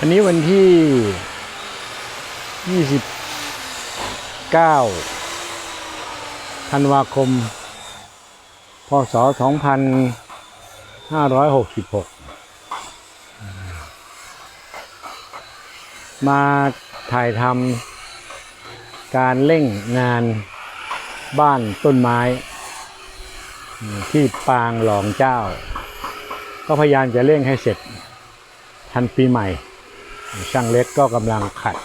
วันนี้วันที่ 29 ธันวาคม พศ 2566 มาถ่ายทำการเร่งงานบ้านต้นไม้ ที่ปางหลองเจ้า ก็พยายามจะเร่งให้เสร็จทันปีใหม่ ช่างเล็กก็กำลังขัด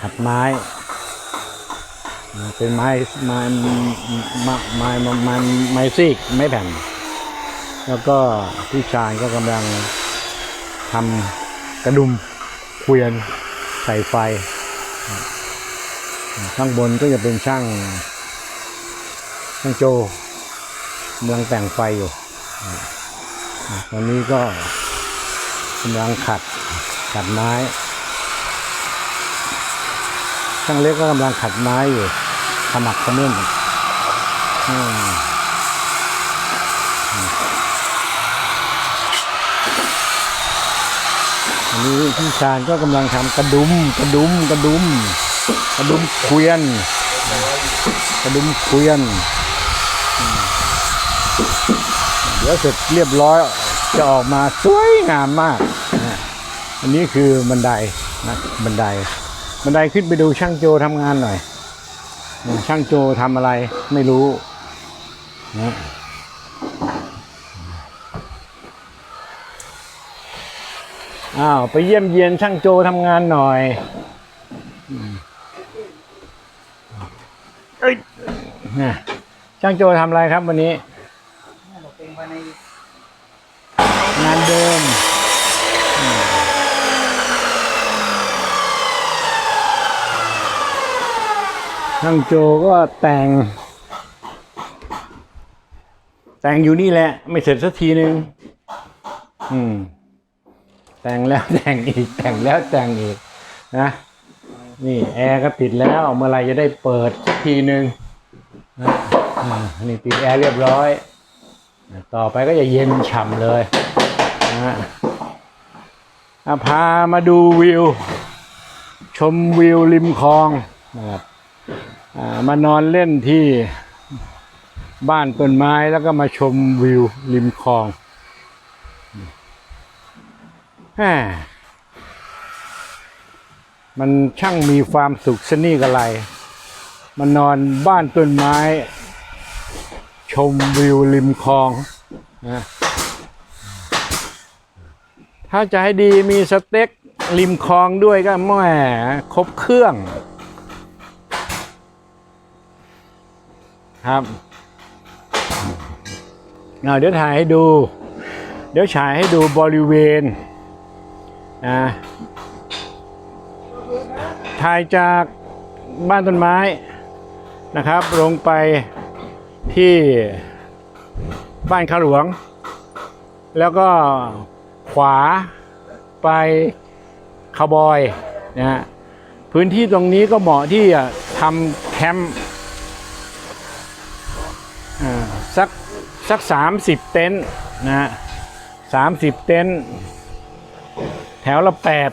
ขัดไม้ เป็นไม้ไม้ไม้ไม้ไม้ไม้ซีกไม้แผ่น แล้วก็พี่ชายก็กำลังทำกระดุมเกวียนใส่ไฟ ข้างบนก็จะเป็นช่าง ช่างโจกำลังแต่งไฟอยู่ตอนนี้ก็ กำลังขัดขัดไม้ ช่างเล็กก็กำลังขัดไม้อยู่ขมักขม้นอืมอันนี้พี่ชาญก็กำลังทำกระดุมกระดุมกระดุม กระดุมเกวียน กระดุมเกวียน เดี๋ยวเสร็จเรียบร้อย จะออกมาสวยงามมากนะอันนี้คือบันไดนะบันได บันไดขึ้นไปดูช่างโจทำงานหน่อยนะช่างโจทำอะไรไม่รู้นะอ้าวไปเยี่ยมเยียนช่างโจทำงานหน่อยเอ้ยช่างโจทำอะไรครับวันนี้ งานเดิมอืมช่างโจก็แต่ง แต่งอยู่นี่แหละ ไม่เสร็จสักทีนึง อืม แต่งแล้วแต่งอีก แต่งแล้วแต่งอีกนะนี่แอร์ก็ติดแล้วเมื่อไหรจะได้เปิดสักทีนึงนะอ่านี่ติดแอร์เรียบร้อย ต่อไปก็จะเย็นฉ่ำเลย นะฮะพามาดูวิว ชมวิวริมคลองนะครับมานอนเล่นที่บ้านต้นไม้แล้วก็มาชมวิวริมคลองม่มันช่างมีความสุขสนี่กะไรมานอนบ้านต้นไม้ ชมวิวริมคลองนะ ถ้าจะให้ดีมีสเต็กริมคลองด้วยก็แหม่ครบเครื่อง ครับเอาเดี๋ยวถ่ายให้ดู เดี๋ยวฉายให้ดูบริเวณนะถ่ายจากบ้านต้นไม้นะครับ ลงไปที่บ้านข้าหลวง แล้วก็ ขวาไปคาบอยนะฮะพื้นที่ตรงนี้ก็เหมาะที่จะทำแคมป์อ่าสักสักสามสิบเต็นท์นะฮะสามสิบเต็นท์แถวละแปด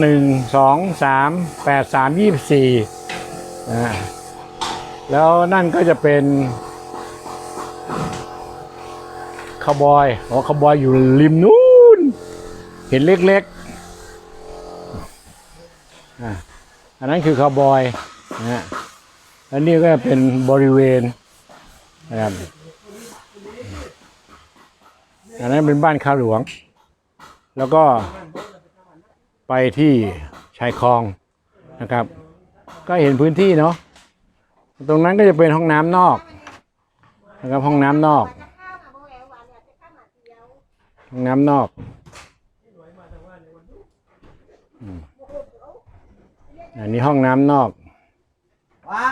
หนึ่งสองสามแปดสามยี่สี่นะแล้วนั่นก็จะเป็นคาบอยอ๋อคาบอยอยู่ริมนู้ เห็นเล็กๆอะอันนั้นคือคาวบอยนะฮะอันนี้ก็เป็นบริเวณนะครับอันนั้นเป็นบ้านข้าหลวง แล้วก็ไปที่ชายคลองนะครับ ก็เห็นพื้นที่เนาะตรงนั้นก็จะเป็นห้องน้ำนอกนะครับห้องน้ำนอกห้องน้ำนอก อันนี้ห้องน้ำนอก วะ